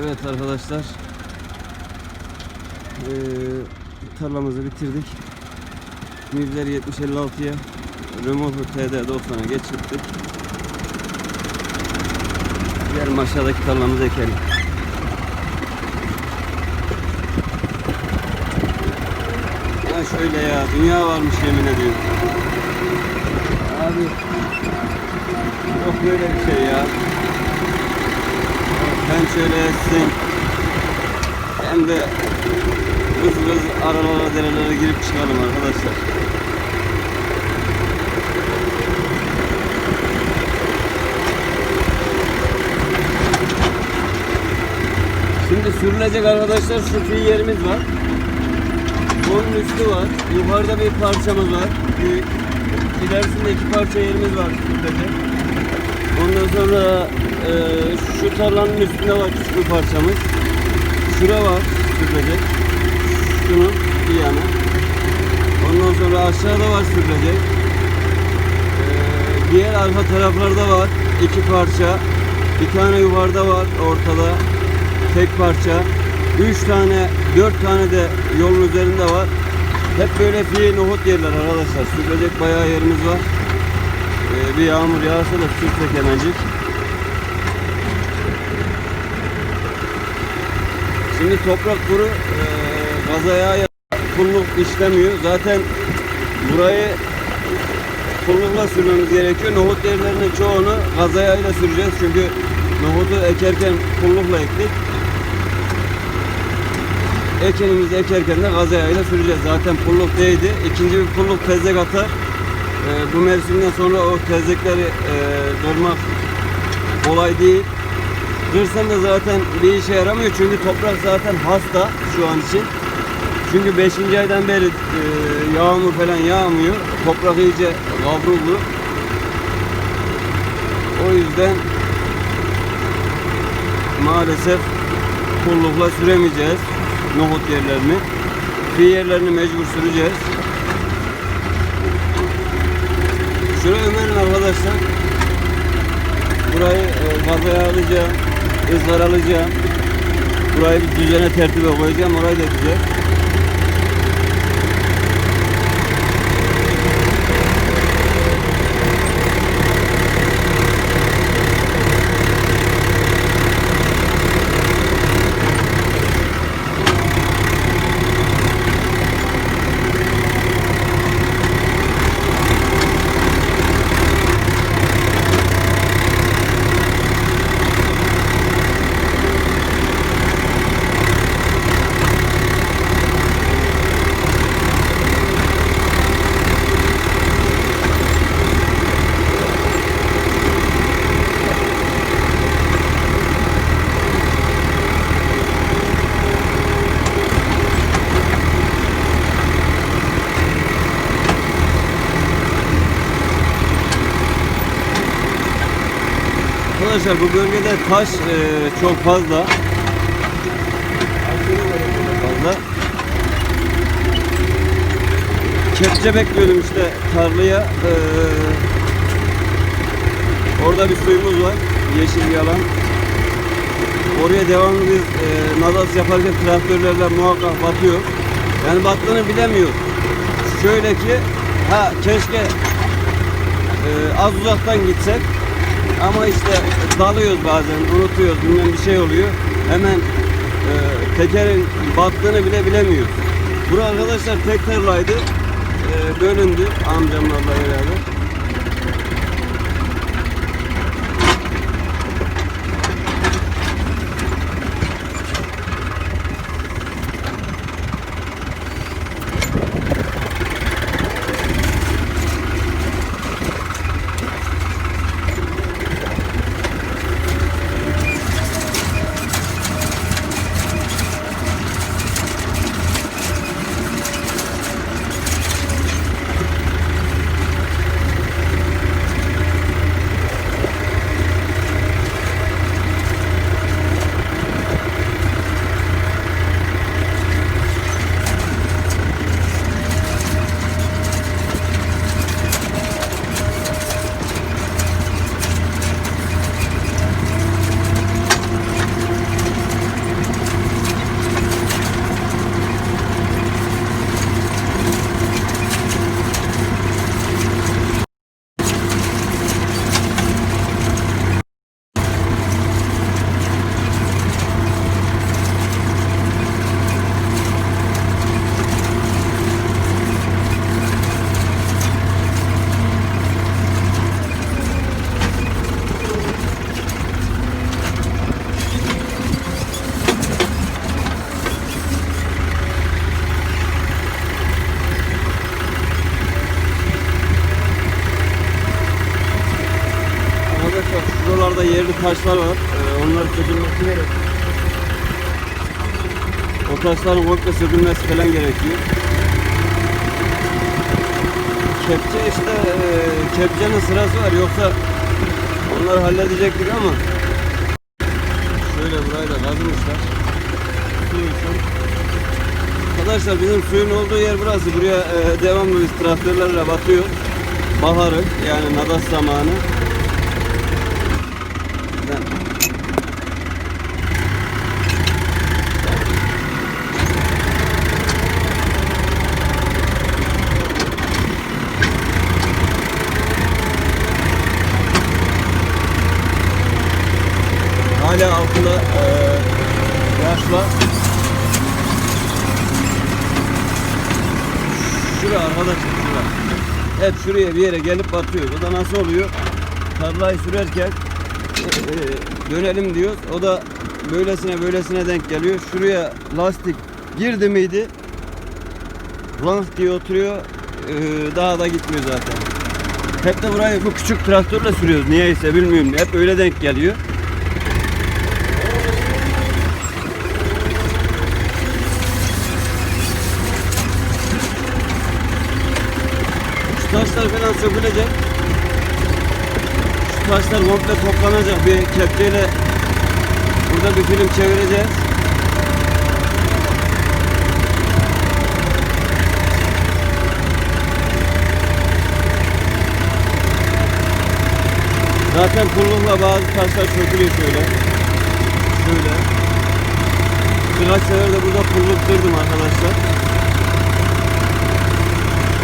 Evet arkadaşlar. Ee, tarlamızı bitirdik. Mivler 7056'ya Remoto TD 90'a geçirdik. Diğer aşağıdaki tarlamızı ekelim. Ya şöyle ya dünya varmış yemin ediyorum. Abi yok böyle bir şey ya. Hem şöyle hem de hız hız aralara derelere girip çıkalım arkadaşlar. Şimdi sürülecek arkadaşlar şu yerimiz var. Onun üstü var. Yukarıda bir parçamız var. Büyük. İlerisinde iki parça yerimiz var sürülecek. Ondan sonra e, şu tarlanın üstünde var küçük bir parçamız. Şura var sürülecek. Şunun bir yanı. Ondan sonra aşağıda var sürülecek. E, diğer arka taraflarda var iki parça. Bir tane yukarıda var ortada. Tek parça. Üç tane, dört tane de yolun üzerinde var. Hep böyle fiil nohut yerler arkadaşlar. Sürülecek bayağı yerimiz var. Ee, bir yağmur yağsa da sürsek hemencik. Şimdi toprak kuru e, gaza yağı pulluk işlemiyor. Zaten burayı pullukla sürmemiz gerekiyor. Nohut yerlerinin çoğunu gaza yağıyla süreceğiz. Çünkü nohutu ekerken pullukla ektik. Ekenimizi ekerken de gaza yağıyla süreceğiz. Zaten pulluk değdi. İkinci bir pulluk tezek atar. Ee, bu mevsimden sonra o tezekleri e, kırmak kolay değil. Kırsan da zaten bir işe yaramıyor çünkü toprak zaten hasta şu an için. Çünkü 5. aydan beri e, yağmur falan yağmıyor. Toprak iyice kavruldu. O yüzden maalesef pullukla süremeyeceğiz nohut yerlerini. Fi yerlerini mecbur süreceğiz. Şurayı ömerim arkadaşlar. Burayı e, gaza yağlayacağım, ızgaralayacağım. Burayı bir düzene tertibe koyacağım, orayı da edeceğim. Arkadaşlar bu bölgede taş e, çok fazla. Fazla. Kepçe bekliyordum işte tarlaya. E, orada bir suyumuz var. Yeşil bir alan. Oraya devamlı biz e, nadas yaparken traktörlerle muhakkak batıyor. Yani battığını bilemiyor. Şöyle ki ha keşke e, az uzaktan gitsek ama işte dalıyoruz bazen, unutuyoruz, bilmem bir şey oluyor. Hemen e, tekerin battığını bile bilemiyoruz. Bura arkadaşlar tek tarlaydı. E, bölündü amcamlarla beraber. Taşlar var. Ee, onlar sökülmesi gerek. O taşların komple sökülmesi falan gerekiyor. Kepçe işte e, kepçenin sırası var yoksa onları halledecektik ama şöyle burayı da kazmışlar. Su için. Arkadaşlar bizim suyun olduğu yer burası. Buraya e, devamlı biz traktörlerle batıyor. Baharı yani nadas zamanı. Ben- Hala altında e, yaş var. Şura arkadaşlar şura. Hep şuraya bir yere gelip batıyor. O da nasıl oluyor? Tarlayı sürerken e, e, dönelim diyoruz. O da böylesine böylesine denk geliyor. Şuraya lastik girdi miydi? Lank diye oturuyor. E, daha da gitmiyor zaten. Hep de burayı bu küçük traktörle sürüyoruz. Niyeyse bilmiyorum. Hep öyle denk geliyor. Taşlar falan sökülecek. Taşlar komple toplanacak. Bir kepçeyle burada bir film çevireceğiz. Zaten pullukla bazı taşlar sökülüyor şöyle. Şöyle. Birkaç sefer de burada pulluk kırdım arkadaşlar.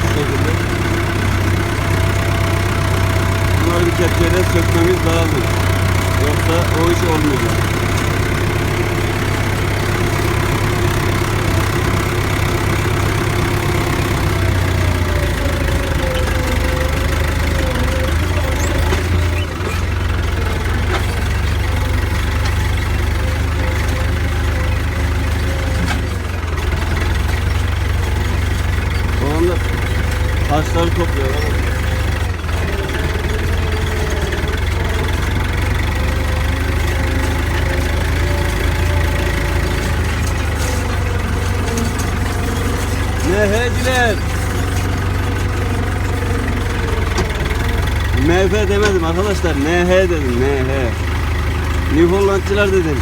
Şu şekilde. Bunları bir kepçeyle sökmemiz lazım. Yoksa o iş olmayacak. Taşları topluyor. MF demedim arkadaşlar. NH dedim. NH. New Hollandçılar dedim.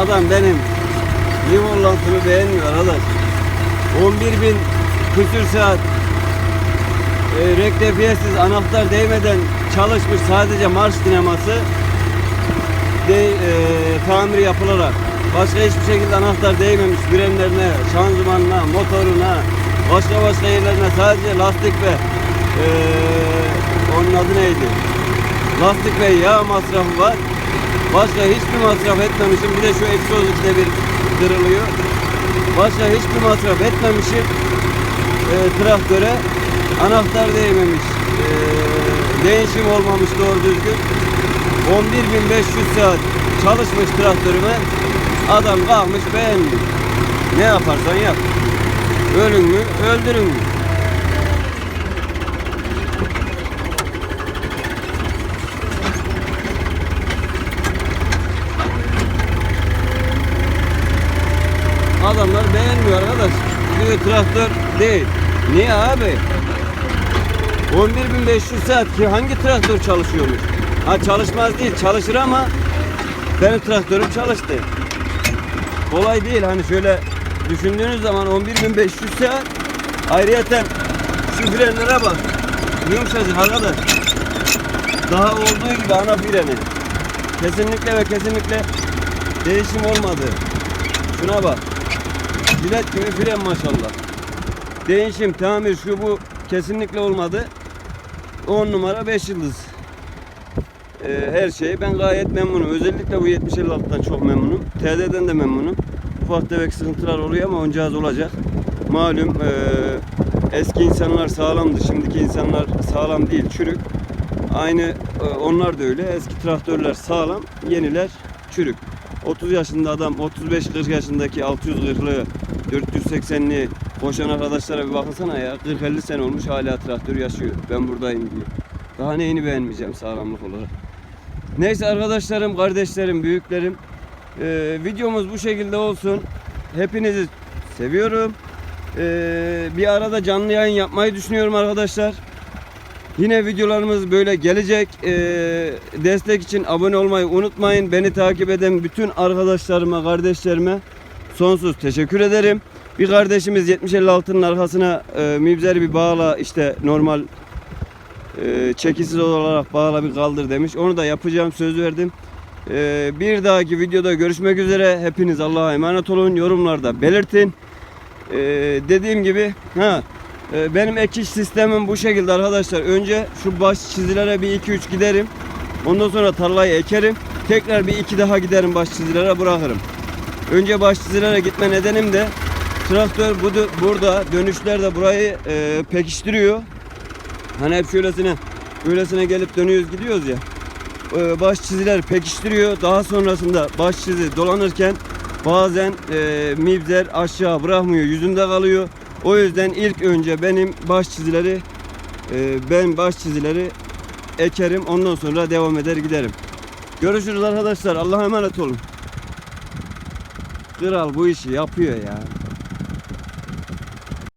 Adam benim New Holland'ımı beğenmiyor arkadaş. 11 bin küsür saat e, rektefiyesiz anahtar değmeden çalışmış sadece marş dinaması de, e, tamir yapılarak başka hiçbir şekilde anahtar değmemiş frenlerine, şanzımanına, motoruna, başka başka yerlerine sadece lastik ve e, onun adı neydi? Lastik ve yağ masrafı var. Başka hiçbir masraf etmemişim. Bir de şu egzoz işte bir kırılıyor. Başka hiçbir masraf etmemişim. E, traktöre anahtar değmemiş. E, değişim olmamış doğru düzgün. 11.500 saat çalışmış traktörüme adam kalmış beğenmiyor. Ne yaparsan yap. Ölün mü öldürün mü? Adamlar beğenmiyor arkadaş. Diyor traktör değil. Niye abi? 11.500 saat ki hangi traktör çalışıyormuş? Ha çalışmaz değil çalışır ama benim traktörüm çalıştı. Kolay değil hani şöyle düşündüğünüz zaman 11.500 saat ayrıyeten şu frenlere bak. Yumuşacık arkadaş. Daha olduğu gibi ana freni. Kesinlikle ve kesinlikle değişim olmadı. Şuna bak. Jilet gibi fren maşallah. Değişim, tamir şu bu kesinlikle olmadı. 10 numara 5 yıldız. Ee, her şey ben gayet memnunum. Özellikle bu 7056'dan çok memnunum. TD'den de memnunum. Ufak tefek sıkıntılar oluyor ama oncağız olacak. Malum ee, eski insanlar sağlamdı. Şimdiki insanlar sağlam değil, çürük. Aynı e, onlar da öyle. Eski traktörler sağlam, yeniler çürük. 30 yaşında adam 35-40 yaşındaki 640'lı 480'li Koşan arkadaşlara bir bakınsana ya. 40-50 sene olmuş hala traktör yaşıyor. Ben buradayım diyor. Daha neyini beğenmeyeceğim sağlamlık olarak. Neyse arkadaşlarım, kardeşlerim, büyüklerim. Ee, videomuz bu şekilde olsun. Hepinizi seviyorum. Ee, bir arada canlı yayın yapmayı düşünüyorum arkadaşlar. Yine videolarımız böyle gelecek. Ee, destek için abone olmayı unutmayın. Beni takip eden bütün arkadaşlarıma, kardeşlerime sonsuz teşekkür ederim. Bir kardeşimiz 7056'nın arkasına e, mibzeri bir bağla işte normal e, çekisiz olarak bağla bir kaldır demiş. Onu da yapacağım söz verdim. E, bir dahaki videoda görüşmek üzere. Hepiniz Allah'a emanet olun. Yorumlarda belirtin. E, dediğim gibi ha e, benim ekiş sistemim bu şekilde arkadaşlar. Önce şu baş çizilere bir 2-3 giderim. Ondan sonra tarlayı ekerim. Tekrar bir iki daha giderim baş çizilere bırakırım. Önce baş çizilere gitme nedenim de traktör bu burada dönüşlerde burayı e, pekiştiriyor. Hani hep şöylesine böylesine gelip dönüyoruz gidiyoruz ya. E, baş çiziler pekiştiriyor. Daha sonrasında baş çizi dolanırken bazen e, mibzer aşağı bırakmıyor. Yüzünde kalıyor. O yüzden ilk önce benim baş çizileri e, ben baş çizileri ekerim. Ondan sonra devam eder giderim. Görüşürüz arkadaşlar. Allah'a emanet olun. Kral bu işi yapıyor ya.